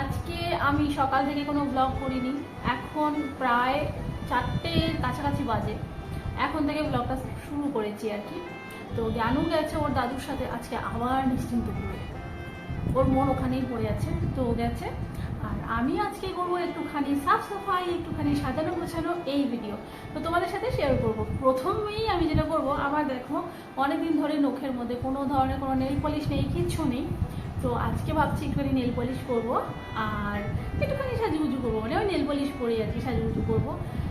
আজকে আমি সকাল থেকে কোনো ব্লগ করিনি। এখন প্রায় চারটের কাছাকাছি বাজে। এখন থেকে ব্লগটা শুরু করেছি আর কি। তো জ্ঞানও গেছে ওর দাদুর সাথে আজকে আবার নিশ্চিন্ত নিশ্চিন্তপুরে ওর মন ওখানেই পড়ে আছে। তো গেছে। আর আমি আজকে করব একটুখানি সাফ সাফাই, একটুখানি সাজানো গোছানো এই ভিডিও তো তোমাদের সাথে শেয়ার করব। প্রথমেই আমি যেটা করব আমার দেখো অনেকদিন ধরে নখের মধ্যে কোনো ধরনের কোনো নেল পলিশ নেই, কিচ্ছু নেই। তো আজকে ভাবছি একটুখানি নেল পলিশ করব আর একটুখানি সাজুগুজু করব। মানে ওই নেল পলিশ পরে আছি সাজুগুজু করব।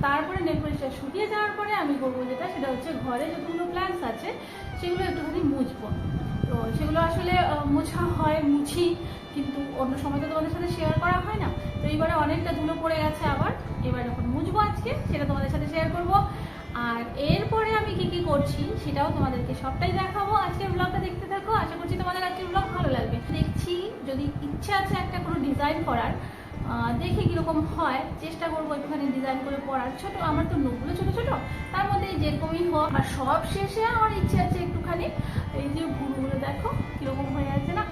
তারপরে নেল পলিশটা শুকিয়ে যাওয়ার পরে আমি করব যেটা, সেটা হচ্ছে ঘরে যতগুলো প্ল্যান্টস আছে, সেগুলো একটুখানি মুছবো। তো সেগুলো আসলে মোছা হয়, মুছি, কিন্তু অন্য সময় তো তোমাদের সাথে শেয়ার করা হয় না। তো এইবারে অনেকটা ধুলো পড়ে গেছে আবার। এবার যখন মুছবো আজকে, সেটা তোমাদের সাথে শেয়ার করব। আর এরপরে আমি কি কি করছি, সেটাও তোমাদেরকে সবটাই দেখাবো। আজকের ব্লগটা দেখতে থাকো। আশা করছি তোমাদের আজকের ব্লগ ভালো লাগবে। দেখছি, যদি ইচ্ছে আছে একটা কোনো ডিজাইন করার দেখি কীরকম হয়, চেষ্টা করব একটুখানি ডিজাইন করে পড়ার ছোট, আমার তো নখগুলো ছোট ছোট, তার মধ্যে যেরকমই হোক। আর সব শেষে আমার ইচ্ছে আছে একটুখানি, এই যে ভুরুগুলো দেখো, কীরকম হয়ে আছে না?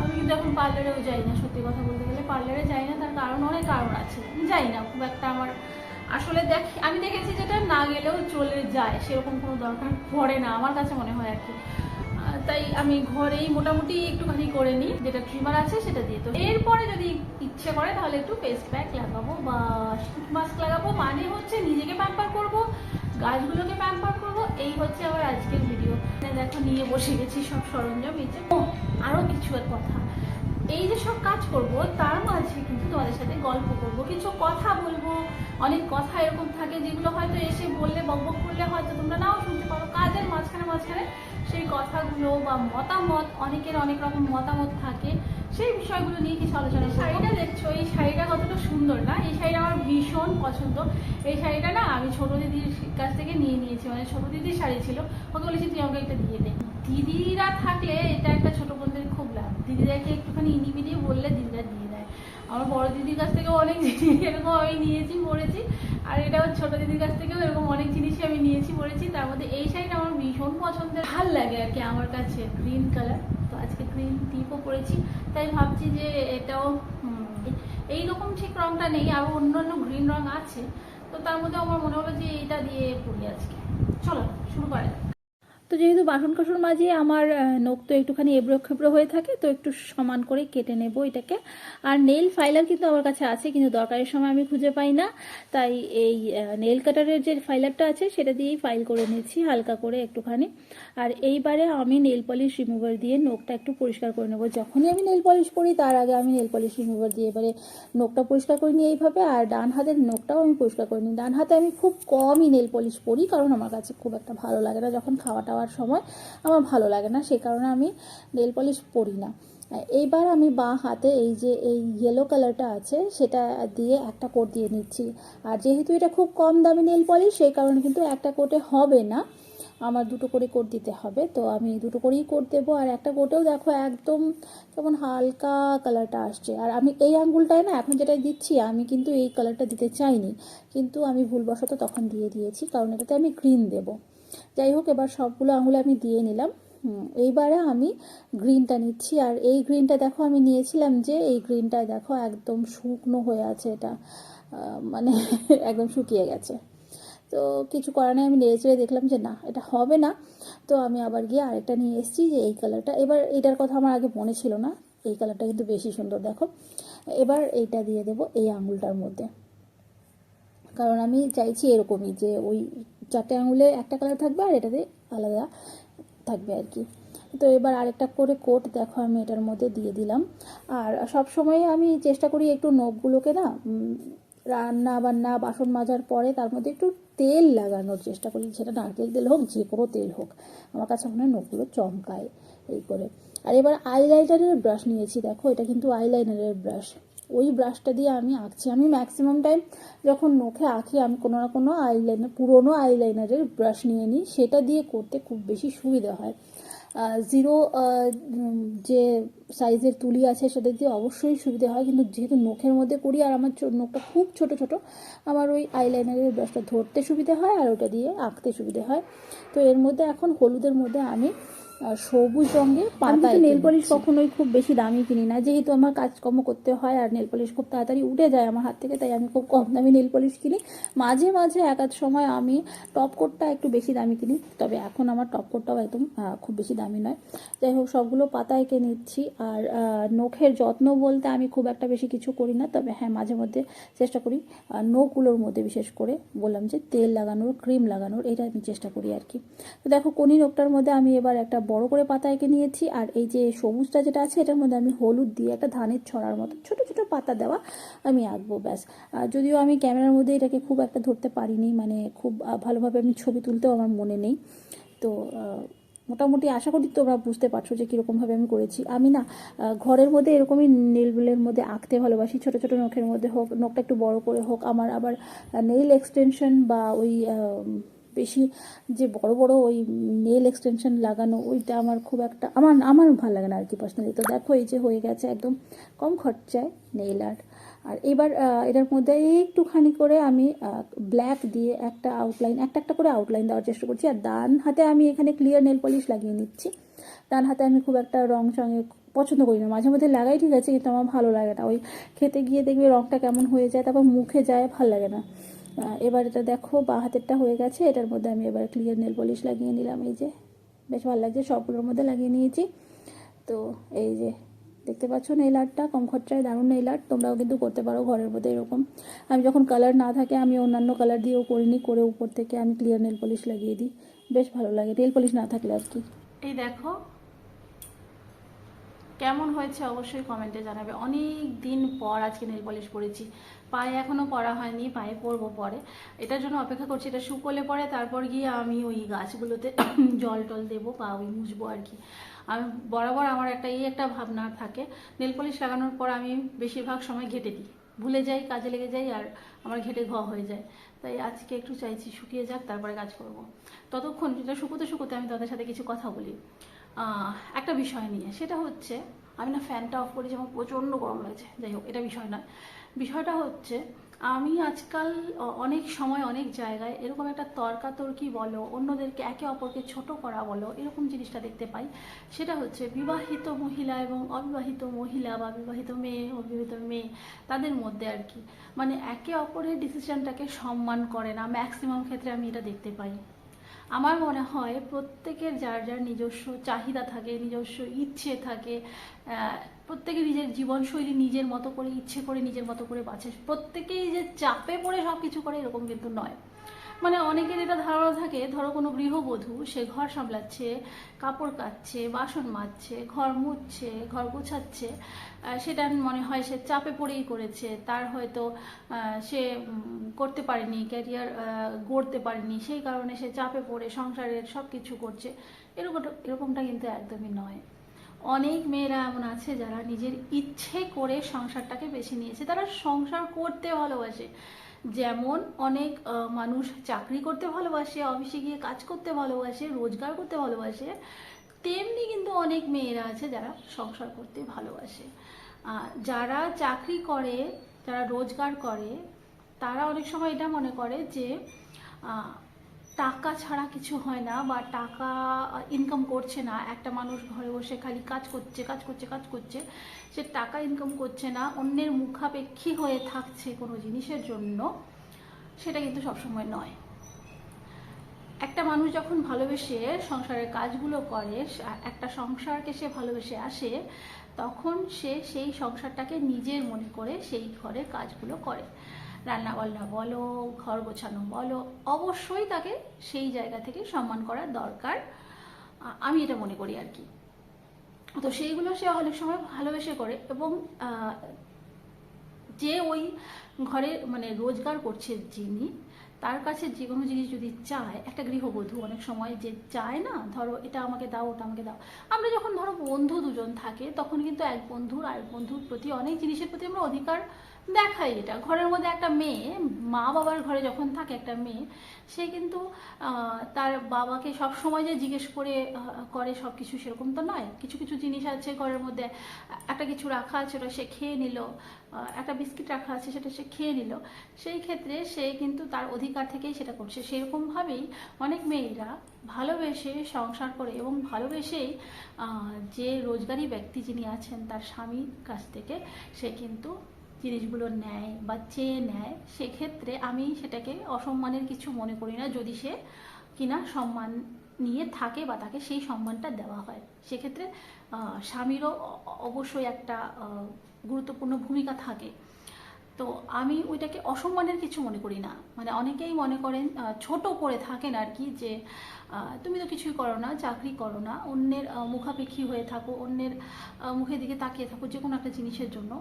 আমি কিন্তু এখন পার্লারেও যাই না, সত্যি কথা বলতে গেলে। পার্লারে যাই না, তার কারণ অনেক কারণ আছে। যাই না, খুব একটা আমার আসলে দেখ, আমি দেখেছি যেটা না গেলেও চলে যায়, সেরকম কোনো দরকার পড়ে না, আমার কাছে মনে হয় আর কি। তাই আমি ঘরেই মোটামুটি একটুখানি করে নিই, যেটা ট্রিমার আছে সেটা দিয়ে। তো এরপরে যদি ইচ্ছে করে তাহলে একটু ফেস প্যাক লাগাবো বা শুট মাস্ক লাগাবো মানে হচ্ছে নিজেকে প্যাম্পার করব, গাছগুলোকে প্যাম্পার করব, এই হচ্ছে আমার আজকের ভিডিও দেখো নিয়ে বসে গেছি সব সরঞ্জাম, এই যে, ও আরও কিছু কথা। এই যে সব কাজ করব, তার মাঝে কিন্তু তোমাদের সাথে গল্প করব, কিছু কথা বলব, অনেক কথা এরকম থাকে যেগুলো হয়তো এসে বললে বকবক করলে হয়তো তোমরা নাও শুনতে পারো। কাজের মাঝখানে মাঝখানে সেই কথাগুলো বা মতামত, অনেকের অনেক রকম মতামত থাকে, সেই বিষয়গুলো নিয়ে কিছু আলোচনা। শাড়িটা দেখছ, এই শাড়িটা কতটা সুন্দর না? এই শাড়িটা আমার ভীষণ পছন্দ। এই শাড়িটা না আমি ছোট দিদির কাছ থেকে নিয়ে নিয়েছি মানে ছোট দিদির শাড়ি ছিল। ওকে বলেছি, তুই আমাকে এটা দিয়ে দে। দিদিরা থাকলে এটা একটা ছোট বোনদের খুব লাভ। দিদিদেরকে একটুখানি ইনি বললে দিদিরা দেয় আমার বড় দিদির কাছ থেকেও অনেক জিনিস এরকম আমি নিয়েছি পরেছি আর এটা আমার ছোট দিদির কাছ থেকেও এরকম অনেক জিনিসই আমি নিয়েছি পরেছি তার মধ্যে এই শাড়িটা আমার ভীষণ পছন্দের। ভালো লাগে আর কি আমার কাছে গ্রিন কালার তো আজকে গ্রিন টিপও পরেছি। তাই ভাবছি যে এটাও এই রকম ঠিক রঙটা নেই আরও অন্যান্য গ্রিন রঙ আছে। তো তার মধ্যে আমার মনে হলো যে এইটা দিয়ে পরি আজকে। চলো, শুরু করা যাক। তো যেহেতু বাসন কোসন মাঝে আমার নখ তো একটুখানি এবড়ো খেবড়ো হয়ে থাকে, তো একটু সমান করে কেটে নেব এটাকে। আর নেল ফাইলার কিন্তু আমার কাছে আছে, কিন্তু দরকারের সময় আমি খুঁজে পাই না। তাই এই নেল কাটারের যে ফাইলারটা আছে, সেটা দিয়েই ফাইল করে নিয়েছি হালকা করে একটুখানি। আর এইবারে আমি নেল পলিশ রিমুভার দিয়ে নখটা একটু পরিষ্কার করে নেব। যখনই আমি নেল পলিশ করি, তার আগে আমি নেল পলিশ রিমুভার দিয়ে এবারে নখটা পরিষ্কার করে নিই এইভাবে, আর ডান হাতের নখটাও আমি পরিষ্কার করে নিই। ডান হাতে আমি খুব কমই নেল পলিশ করি কারণ আমার কাছে খুব একটা ভালো লাগে না যখন খাওয়া টাওয়ার সময় আমার ভালো লাগে না সেই কারণে আমি নেল পলিশ পরি না। এইবার আমি বাঁ হাতে এই যে এই ইয়েলো কালারটা আছে, সেটা দিয়ে একটা কোট দিয়ে নিচ্ছি। আর যেহেতু এটা খুব কম দামি নেল পলিশ সেই কারণে কিন্তু একটা কোটে হবে না। আমার দুটো করে কোট দিতে হবে, তো আমি দুটো করেই কোট দেবো। আর একটা কোটেও দেখো একদম কেমন হালকা কালারটা আসছে। আর আমি এই আঙ্গুলটায় না এখন যেটা দিচ্ছি, আমি কিন্তু এই কালারটা দিতে চাইনি। কিন্তু আমি ভুলবশত তখন দিয়ে দিয়েছি, কারণ এটাতে আমি গ্রিন দেবো। যাই হোক, এবার সবগুলো আঙুলে আমি দিয়ে নিলাম। এইবারে আমি গ্রিনটা নিচ্ছি। আর এই গ্রিনটা দেখো, আমি নিয়েছিলাম যে এই গ্রিনটা দেখো একদম শুকনো হয়ে আছে এটা। মানে একদম শুকিয়ে গেছে। তো কিছু করার আমি নেড়ে চেড়ে দেখলাম যে না, এটা হবে না। তো আমি আবার গিয়ে আরেকটা নিয়ে এসেছি যে এই কালারটা এবার এটার কথা আমার আগে মনে ছিল না, এই কালারটা কিন্তু বেশি সুন্দর, দেখো। এবার এইটা দিয়ে দেবো এই আঙুলটার মধ্যে। কারণ আমি চাইছি এরকমই যে ওই চারটে আঙুলে একটা কালার থাকবে আর এটাতে আলাদা থাকবে আর কি। তো এবার আরেকটা করে কোট দেখো আমি এটার মধ্যে দিয়ে দিলাম। আর সব সময় আমি চেষ্টা করি একটু নখগুলোকে না রান্না বান্না, বাসন মাজার পরে তার মধ্যে একটু তেল লাগানোর চেষ্টা করি। সেটা নারকেল তেল হোক, যে কোনো তেল হোক। আমার কাছে মনে হয় নখগুলো চমকায় এই করে। আর এবার আইলাইনারের ব্রাশ নিয়েছি। দেখো, এটা কিন্তু আইলাইনারের ব্রাশ ওই ব্রাশটা দিয়ে আমি আঁকছি। আমি ম্যাক্সিমাম টাইম যখন নখে আঁকি, আমি কোনো না কোনো আইলাইনার পুরোনো আইলাইনারের ব্রাশ নিয়ে নিই। সেটা দিয়ে করতে খুব বেশি সুবিধা হয়। জিরো যে সাইজের তুলি আছে, সেটা দিয়ে অবশ্যই সুবিধা হয়। কিন্তু যেহেতু নখের মধ্যে করি আর আমার নখটা খুব ছোট ছোট, আমার ওই আইলাইনারের ব্রাশটা ধরতে সুবিধা হয় আর ওটা দিয়ে আঁকতে সুবিধা হয়। তো এর মধ্যে এখন হলুদের মধ্যে আমি সবুজ রঙের পাতা নেল পলিশ কখনোই খুব বেশি দামি কিনি না। যেহেতু আমার কাজকর্ম করতে হয় আর নেল পলিশ খুব তাড়াতাড়ি উঠে যায় আমার হাত থেকে তাই আমি খুব কম দামি নেল পলিশ কিনি। মাঝে মাঝে এক আধ সময় আমি টপ কোটটা একটু বেশি দামি কিনি তবে এখন আমার টপ কোটটাও একদম খুব বেশি দামি নয়। যাই হোক সবগুলো পাতা এঁকে নিচ্ছি আর নখের যত্ন বলতে আমি খুব একটা বেশি কিছু করি না তবে হ্যাঁ মাঝে মধ্যে চেষ্টা করি নখগুলোর মধ্যে বিশেষ করে বললাম যে তেল লাগানোর ক্রিম লাগানোর এটা আমি চেষ্টা করি আর কি। তো দেখো কোনি নখটার মধ্যে আমি এবার একটা বড় করে পাতা এঁকে নিয়েছি, আর এই যে সবুজটা যেটা আছে, এটার মধ্যে আমি হলুদ দিয়ে একটা ধানের ছড়ার মতো ছোট ছোট পাতা দেওয়া আমি আঁকবো, ব্যাস। যদিও আমি ক্যামেরার মধ্যে এটাকে খুব একটা ধরতে পারিনি মানে খুব ভালোভাবে আমি ছবি তুলতেও আমার মনে নেই। তো মোটামুটি আশা করি তোমরা বুঝতে পারছ যে কীরকমভাবে আমি করেছি। আমি না ঘরের মধ্যে এরকমই নেলগুলের মধ্যে আঁকতে ভালোবাসি, ছোট ছোট নখের মধ্যে হোক, নখটা একটু বড় করে হোক। আমার আবার নেইল এক্সটেনশন বা ওই বেশি যে বড় বড় ওই নেল এক্সটেনশন লাগানো, ওইটা আমার খুব একটা, আমার আমার ভালো লাগে না আর কি পার্সোনালি তো দেখো এই যে হয়ে গেছে একদম কম খরচায় নেইল আর্ট আর এবার এটার মধ্যে একটুখানি করে আমি ব্ল্যাক দিয়ে একটা আউটলাইন একটা একটা করে আউটলাইন দেওয়ার চেষ্টা করছি। আর ডান হাতে আমি এখানে ক্লিয়ার নেল পলিশ লাগিয়ে নিচ্ছি। ডান হাতে আমি খুব একটা রং চঙে পছন্দ করি না। মাঝে মধ্যে লাগাই ঠিক আছে, কিন্তু আমার ভালো লাগে না। ওই খেতে গিয়ে দেখবে রংটা কেমন হয়ে যায়, তারপর মুখে যায়, ভালো লাগে না। এবার এটা দেখো, বা হাতেরটা হয়ে গেছে, এটার মধ্যে আমি এবার ক্লিয়ার নেল পলিশ লাগিয়ে নিলাম, এই যে। বেশ ভালো লাগছে, সবগুলোর মধ্যে লাগিয়ে নিয়েছি। তো এই যে, দেখতে পাচ্ছ নেইল আর্টটা কম খরচায় দারুণ নেইল আর্ট তোমরাও কিন্তু করতে পারো, ঘরের মধ্যে এরকম। আমি যখন কালার না থাকে, আমি অন্যান্য কালার দিয়েও করিনি, করে উপর থেকে আমি ক্লিয়ার নেল পলিশ লাগিয়ে দিই। বেশ ভালো লাগে নেল পলিশ না থাকলে আর কি। এই দেখো কেমন হয়েছে অবশ্যই কমেন্টে জানাবে। অনেক দিন পর আজকে নেল পলিশ পরেছি। পায়ে এখনও পরা হয়নি, পায়ে পরবো পরে। এটার জন্য অপেক্ষা করছি, এটা শুকোলে পরে তারপর গিয়ে আমি ওই গাছগুলোতে জল টল দেবো বা ওই মুছবো আর কি। আমি, বরাবর আমার একটা এই একটা ভাবনা থাকে। নেল পলিশ লাগানোর পর আমি বেশিরভাগ সময় ঘেটে দিই। ভুলে যাই, কাজে লেগে যাই আর আমার ঘেটে ঘ হয়ে যায়। তাই আজকে একটু চাইছি শুকিয়ে যাক, তারপরে কাজ করব। ততক্ষণ, যেটা শুকোতে শুকোতে আমি তাদের সাথে কিছু কথা বলি। একটা বিষয় নিয়ে। সেটা হচ্ছে, আমি না ফ্যানটা অফ করেছি আমার প্রচণ্ড গরম লাগছে। যাই হোক, এটা বিষয় নয়। বিষয়টা হচ্ছে, আমি আজকাল অনেক সময় অনেক জায়গায় এরকম একটা তর্কাতর্কি বলো, অন্যদেরকে একে অপরকে ছোট করা বলো, এরকম জিনিসটা দেখতে পাই। সেটা হচ্ছে, বিবাহিত মহিলা এবং অবিবাহিত মহিলা বা বিবাহিত মেয়ে, অবিবাহিত মেয়ে, তাদের মধ্যে আর কি। মানে একে অপরের ডিসিশনটাকে সম্মান করে না। ম্যাক্সিমাম ক্ষেত্রে আমি এটা দেখতে পাই। আমার মনে হয় প্রত্যেকের যার যার নিজস্ব চাহিদা থাকে, নিজস্ব ইচ্ছে থাকে প্রত্যেকে নিজের জীবনশৈলী নিজের মতো করে, ইচ্ছে করে নিজের মতো করে বাঁচে। প্রত্যেকেই যে চাপে পড়ে সব কিছু করে এরকম কিন্তু নয়। মানে অনেকের এটা ধারণা থাকে, ধরো কোনো গৃহবধূ, সে ঘর সামলাচ্ছে, কাপড় কাচ্ছে, বাসন মাজছে, ঘর মুছছে, ঘর গোছাচ্ছে সেটা মনে হয় সে চাপে পড়েই করেছে, তার হয়তো সে করতে পারেনি ক্যারিয়ার গড়তে পারেনি, সেই কারণে সে চাপে পড়ে সংসারের সব কিছু করছে এরকম এরকমটা কিন্তু একদমই নয়। অনেক মেয়েরা এমন আছে যারা নিজের ইচ্ছে করে সংসারটাকে বেছে নিয়েছে, তারা সংসার করতে ভালোবাসে। যেমন অনেক মানুষ চাকরি করতে ভালোবাসে, অফিসে গিয়ে কাজ করতে ভালোবাসে, রোজগার করতে ভালোবাসে, তেমনি কিন্তু অনেক মেয়েরা আছে যারা সংসার করতে ভালোবাসে। যারা চাকরি করে, যারা রোজগার করে, তারা অনেক সময় এটা মনে করে যে টাকা ছাড়া কিছু হয় না বা টাকা ইনকাম করছে না। একটা মানুষ ঘরে বসে খালি কাজ করছে কাজ করছে কাজ করছে, সে টাকা ইনকাম করছে না, অন্যের মুখাপেক্ষী হয়ে থাকছে কোনো জিনিসের জন্য, সেটা কিন্তু সবসময় নয়। একটা মানুষ যখন ভালোবেসে সংসারের কাজগুলো করে একটা সংসারকে সে ভালোবেসে আসে, তখন সে সেই সংসারটাকে নিজের মনে করে সেই ঘরের কাজগুলো করে। রান্না বান্না বলো, ঘর গোছানো বলো, অবশ্যই তাকে সেই জায়গা থেকে সম্মান করার দরকার। আমি এটা মনে করি আর কি। তো সেইগুলো সে অনেক সময় ভালোবেসে করে এবং যে ওই ঘরে মানে রোজগার করছে যিনি, তার কাছে যে কোনো জিনিস যদি চায়, একটা গৃহবধূ অনেক সময় যে চায় না, ধরো এটা আমাকে দাও, ওটা আমাকে দাও, আমরা যখন ধরো বন্ধু দুজন থাকে, তখন কিন্তু এক বন্ধুর আরেক বন্ধুর প্রতি অনেক জিনিসের প্রতি আমরা অধিকার দেখাই এটা ঘরের মধ্যে একটা মেয়ে, মা বাবার ঘরে যখন থাকে একটা মেয়ে, সে কিন্তু তার বাবাকে সব সময় যে জিজ্ঞেস করে করে সব কিছু সেরকম তো নয়। কিছু কিছু জিনিস আছে ঘরের মধ্যে। একটা কিছু রাখা আছে ওটা সে খেয়ে নিল একটা বিস্কিট রাখা আছে সেটা সে খেয়ে নিল। সেই ক্ষেত্রে সে কিন্তু তার অধিকার থেকেই সেটা করছে। সেরকমভাবেই অনেক মেয়েরা ভালোবেসে সংসার করে এবং ভালোবেসেই যে রোজগারি ব্যক্তি যিনি আছেন, তার স্বামীর কাছ থেকে সে কিন্তু জিনিসগুলো নেয় বা চেয়ে নেয়, সেক্ষেত্রে আমি সেটাকে অসম্মানের কিছু মনে করি না। যদি সে কিনা সম্মান নিয়ে থাকে বা তাকে সেই সম্মানটা দেওয়া হয়, সেক্ষেত্রে স্বামীরও অবশ্যই একটা গুরুত্বপূর্ণ ভূমিকা থাকে। তো আমি ওইটাকে অসম্মানের কিছু মনে করি না। মানে অনেকেই মনে করেন ছোট করে থাকেন আর কি যে তুমি তো কিছুই করো না, চাকরি করো না, অন্যের মুখাপেক্ষী হয়ে থাকো, অন্যের মুখের দিকে তাকিয়ে থাকো যে কোনো একটা জিনিসের জন্য।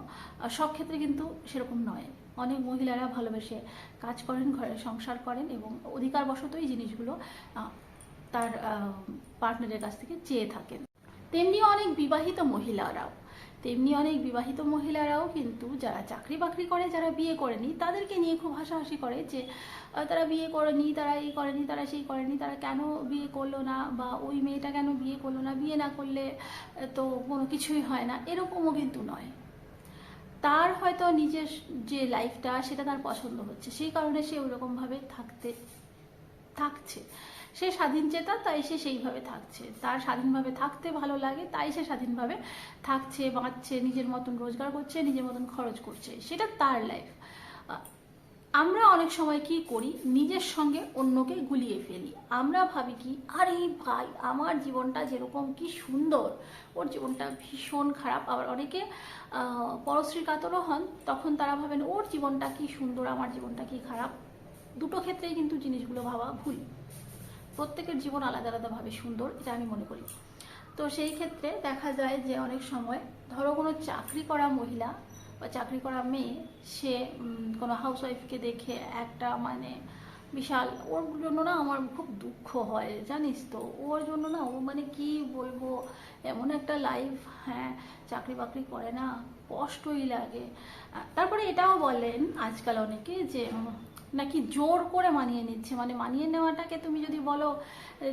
সব ক্ষেত্রে কিন্তু সেরকম নয়। অনেক মহিলারা ভালোবেসে কাজ করেন, ঘরে সংসার করেন এবং অধিকারবশত এই জিনিসগুলো তার পার্টনারের কাছ থেকে চেয়ে থাকেন। তেমনি অনেক বিবাহিত মহিলারাও। তেমনি অনেক বিবাহিত মহিলারাও কিন্তু যারা চাকরি বাকরি করে, যারা বিয়ে করেনি, তাদেরকে নিয়ে খুব হাসাহাসি করে যে তারা বিয়ে করেনি, তারা এই করেনি, তারা সেই করেনি, তারা কেন বিয়ে করল না? বা ওই মেয়েটা কেন বিয়ে করল না? বিয়ে না করলে তো কোনো কিছুই হয় না। এরকমও কিন্তু নয়। তার হয়তো নিজের যে লাইফটা সেটা তার পছন্দ হচ্ছে। সেই কারণে সে ওরকমভাবে থাকতে, থাকছে। সে স্বাধীন চেতা তাই সে সেইভাবে থাকছে। তার স্বাধীনভাবে থাকতে ভালো লাগে, তাই সে স্বাধীনভাবে থাকছে, বাঁচছে, নিজের মতন রোজগার করছে, নিজের মতন খরচ করছে। সেটা তার লাইফ আমরা অনেক সময় কি করি? নিজের সঙ্গে অন্যকে গুলিয়ে ফেলি। আমরা ভাবি কি, আরে ভাই, আমার জীবনটা যেরকম কি সুন্দর, ওর জীবনটা ভীষণ খারাপ। আবার অনেকে পরশ্রী কাতরও হন, তখন তারা ভাবেন, ওর জীবনটা কি সুন্দর, আমার জীবনটা কি খারাপ? দুটো ক্ষেত্রেই কিন্তু জিনিসগুলো ভাবা ভুল। প্রত্যেকের জীবন আলাদা আলাদাভাবে সুন্দর, এটা আমি মনে করি। তো সেই ক্ষেত্রে দেখা যায় যে অনেক সময় ধরো কোনো চাকরি করা মহিলা বা চাকরি করা মেয়ে, সে কোনো হাউসওয়াইফকে দেখে একটা মানে বিশাল, ওর জন্য না আমার খুব দুঃখ হয়, জানিস তো? ওর জন্য না ও মানে কি বলব? এমন একটা লাইফ হ্যাঁ চাকরি বাকরি করে না, কষ্টই লাগে। তারপরে এটাও বলেন আজকাল অনেকে যে নাকি জোর করে মানিয়ে নিচ্ছে? মানে মানিয়ে নেওয়াটাকে তুমি যদি বলো,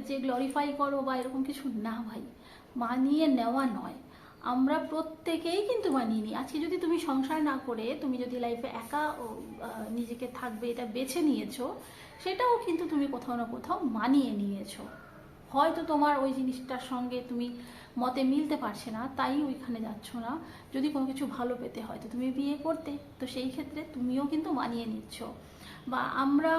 যে গ্লোরিফাই করো বা এরকম কিছু, না ভাই, মানিয়ে নেওয়া নয়। আমরা প্রত্যেকেই কিন্তু মানিয়ে নিই। আজকে যদি তুমি সংসার না করে, তুমি যদি লাইফে একা নিজেকে থাকবে, এটা বেছে নিয়েছো, সেটাও কিন্তু তুমি কোথাও না কোথাও মানিয়ে নিয়েছো। হয়তো তোমার ওই জিনিসটার সঙ্গে তুমি মতে মিলতে পারছে না, তাই ওইখানে যাচ্ছ না। যদি কোনো কিছু ভালো পেতে হয়, তো তুমি বিয়ে করতে। তো সেই ক্ষেত্রে তুমিও কিন্তু মানিয়ে নিচ্ছ। বা আমরা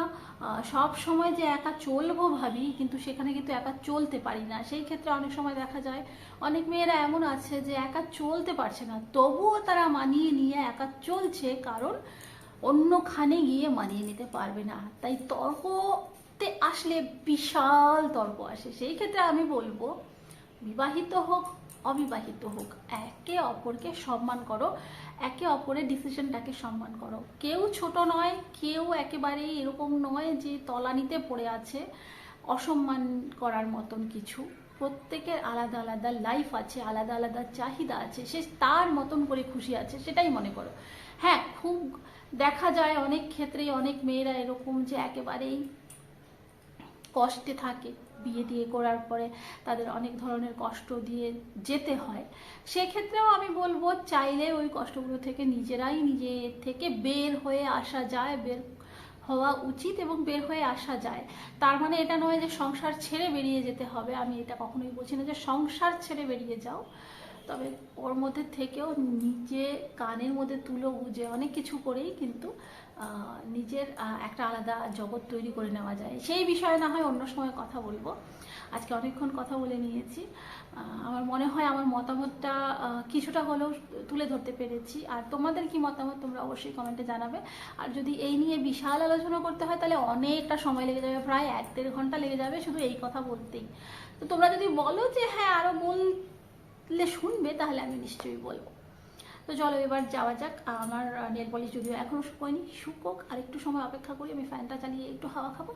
সব সময় যে একা চলবো ভাবি, কিন্তু সেখানে কিন্তু একা চলতে পারি না। সেই ক্ষেত্রে অনেক সময় দেখা যায়, অনেক মেয়েরা এমন আছে যে একা চলতে পারছে না। তবুও তারা মানিয়ে নিয়ে একা চলছে, কারণ অন্যখানে গিয়ে মানিয়ে নিতে পারবে না। তাই তর্কতে আসলে বিশাল তর্ক আসে। সেই ক্ষেত্রে আমি বলব, বিবাহিত হোক অবিবাহিত হোক, একে অপরকে সম্মান করো, একে অপরের ডিসিশনটাকে সম্মান করো। কেউ ছোট নয়, কেউ একেবারেই এরকম নয় যে তলানিতে পড়ে আছে অসম্মান করার মতন কিছু। প্রত্যেকের আলাদা আলাদা লাইফ আছে, আলাদা আলাদা চাহিদা আছে, সে তার মতন করে খুশি আছে, সেটাই মনে করো। হ্যাঁ খুব দেখা যায় অনেক ক্ষেত্রেই অনেক মেয়েরা এরকম যে একেবারেই কষ্টে থাকে। বিয়ে টিয়ে করার পরে তাদের অনেক ধরনের কষ্ট দিয়ে যেতে হয়। সেক্ষেত্রেও আমি বলব চাইলে ওই কষ্টগুলো থেকে নিজেরাই নিজে থেকে বের হয়ে আসা যায়, বের হওয়া উচিত এবং বের হয়ে আসা যায়। তার মানে এটা নয় যে সংসার ছেড়ে বেরিয়ে যেতে হবে, আমি এটা কখনোই বলছি না যে সংসার ছেড়ে বেরিয়ে যাও। তবে ওর মধ্যে থেকেও নিজে কানের মধ্যে তুলো, বুঝে অনেক কিছু করেই কিন্তু নিজের একটা আলাদা জগৎ তৈরি করে নেওয়া যায়। সেই বিষয়ে না হয় অন্য সময় কথা বলব। আজকে অনেকক্ষণ কথা বলে নিয়েছি। আমার মনে হয় আমার মতামতটা কিছুটা হলেও তুলে ধরতে পেরেছি। আর তোমাদের কি মতামত তোমরা অবশ্যই কমেন্টে জানাবে। আর যদি এই নিয়ে বিশাল আলোচনা করতে হয়, তাহলে অনেকটা সময় লেগে যাবে, প্রায় এক দেড় ঘণ্টা লেগে যাবে শুধু এই কথা বলতেই। তো তোমরা যদি বলো যে হ্যাঁ আরও বললে শুনবে, তাহলে আমি নিশ্চয়ই বলব। তো চলো এবার যাওয়া যাক। আমার নেল পলিশ যদিও এখনও শুকোয়নি শুকোক। আর একটু সময় অপেক্ষা করি, আমি ফ্যানটা চালিয়ে একটু হাওয়া খাব।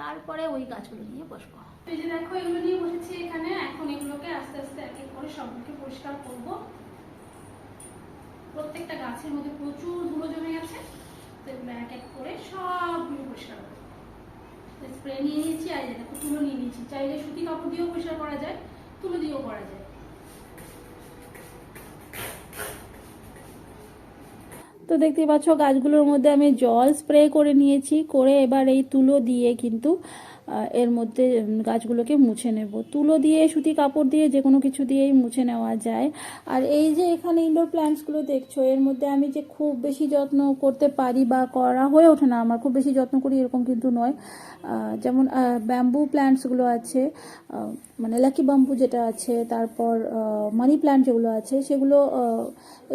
তারপরে ওই গাছগুলো নিয়ে বসবো। এই যে দেখো, এগুলো নিয়ে বসেছি এখানে। এখন এগুলোকে আস্তে আস্তে এক এক করে সবগুলোকে পরিষ্কার করব। প্রত্যেকটা গাছের মধ্যে প্রচুর ধুলো জমে গেছে। তো এগুলো এক এক করে সবগুলো পরিষ্কার করব। স্প্রে নিয়ে নিয়েছি, আর দেখো, তুলো নিয়ে নিয়েছি। চাইলে সুতি কাপড় দিয়েও পরিষ্কার করা যায়, তুলো দিয়েও করা যায়। তো দেখতেই পাচ্ছ, গাছগুলোর মধ্যে আমি জল স্প্রে করে নিয়েছি, করে এবার এই তুলো দিয়ে কিন্তু এর মধ্যে গাছগুলোকে মুছে নেব। তুলো দিয়ে, সুতি কাপড় দিয়ে যে কোনো কিছু দিয়েই মুছে নেওয়া যায়। আর এই যে এখানে ইনডোর প্ল্যান্টসগুলো দেখছ, এর মধ্যে আমি যে খুব বেশি যত্ন করতে পারি বা করা হয়ে ওঠে না, আমার খুব বেশি যত্ন করি এরকম কিন্তু নয়। যেমন ব্যাম্বু প্ল্যান্টসগুলো আছে মানে লাকি ব্যাম্বু যেটা আছে, তারপর মানি প্ল্যান্ট যেগুলো আছে, সেগুলো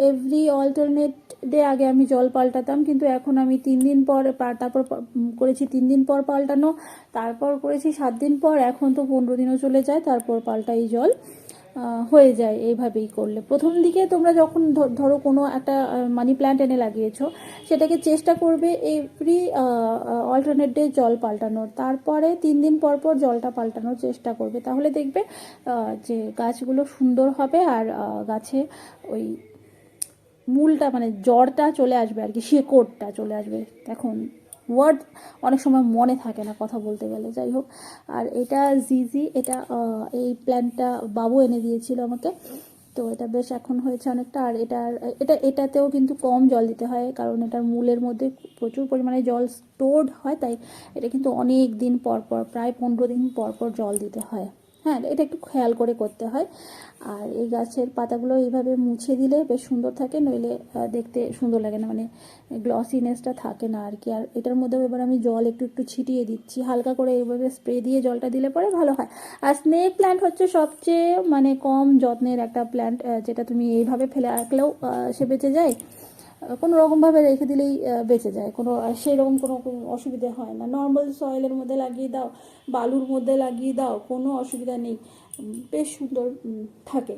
এভরি অল্টারনেট ডে আগে আমি জল পাল্টাতাম, কিন্তু এখন আমি তিন দিন পর তারপর করেছি তিন দিন পর পাল্টানো, তারপর করেছি সাত দিন পর, এখন তো পনেরো দিনও চলে যায়, তারপর পাল্টাই জল হয়ে যায় এইভাবেই করলে। প্রথম দিকে তোমরা যখন ধরো কোনো একটা মানি প্ল্যান্ট এনে লাগিয়েছো, সেটাকে চেষ্টা করবে এভরি অল্টারনেট ডে জল পাল্টানোর। তারপরে তিন দিন পর পর জলটা পাল্টানোর চেষ্টা করবে। তাহলে দেখবে যে গাছগুলো সুন্দর হবে আর গাছে ওই মূলটা মানে জ্বরটা চলে আসবে আর কি, শেকড়টা চলে আসবে। এখন ওয়ার্ড অনেক সময় মনে থাকে না কথা বলতে গেলে, যাই হোক। আর এটা জিজি এটা এই প্ল্যানটা বাবু এনে দিয়েছিল আমাকে। তো এটা বেশ এখন হয়েছে অনেকটা, আর এটার এটা, এটাতেও কিন্তু কম জল দিতে হয়, কারণ এটার মূলের মধ্যে প্রচুর পরিমাণে জল স্টোর্ড হয়, তাই এটা কিন্তু অনেক দিন পর পর, প্রায় পনেরো দিন পর পর জল দিতে হয়। হ্যাঁ এটা একটু খেয়াল করে করতে হয়। আর এই গাছের পাতাগুলো এইভাবে মুছে দিলে বেশ সুন্দর থাকে, নইলে দেখতে সুন্দর লাগে না মানে গ্লসিনেসটা থাকে না আর কি। আর এটার মধ্যেও এবার আমি জল একটু একটু ছিটিয়ে দিচ্ছি, হালকা করে এইভাবে স্প্রে দিয়ে জলটা দিলে পরে ভালো হয়। আর স্নেক প্ল্যান্ট হচ্ছে সবচেয়ে মানে কম যত্নের একটা প্ল্যান্ট যেটা তুমি এইভাবে ফেলে রাখলেও সে বেঁচে যায়। কোনো রকমভাবে রেখে দিলেই বেঁচে যায়। কোনো সেই রকম কোনো অসুবিধা হয় না। নর্মাল সয়েলের মধ্যে লাগিয়ে দাও, বালুর মধ্যে লাগিয়ে দাও, কোনো অসুবিধা নেই। বেশ সুন্দর থাকে।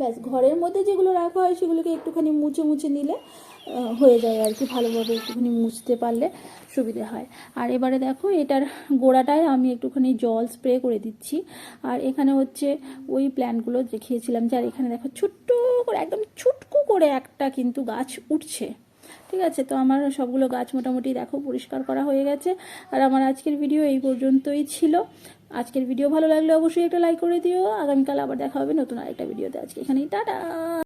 ব্যাস, ঘরের মধ্যে যেগুলো রাখা হয় সেগুলোকে একটুখানি মুছে মুছে নিলে হয়ে যায় আর কি, ভালোভাবে একটুখানি মুছতে পারলে সুবিধে হয়। আর এবারে দেখো, এটার গোড়াটায় আমি একটুখানি জল স্প্রে করে দিচ্ছি। আর এখানে হচ্ছে ওই প্ল্যান্টগুলো দেখিয়েছিলাম যে, আর এখানে দেখো ছোট্ট করে, একদম ছুটকু করে একটা কিন্তু গাছ উঠছে। ঠিক আছে? তো আমার সবগুলো গাছ মোটামুটি দেখো পরিষ্কার করা হয়ে গেছে। আর আমার আজকের ভিডিও এই পর্যন্তই ছিল। আজকের ভিডিও ভালো লাগলে অবশ্যই একটা লাইক করে দিও। আগামীকাল আবার দেখা হবে নতুন আরেকটা ভিডিওতে। আজকে এখানেই, টাটা!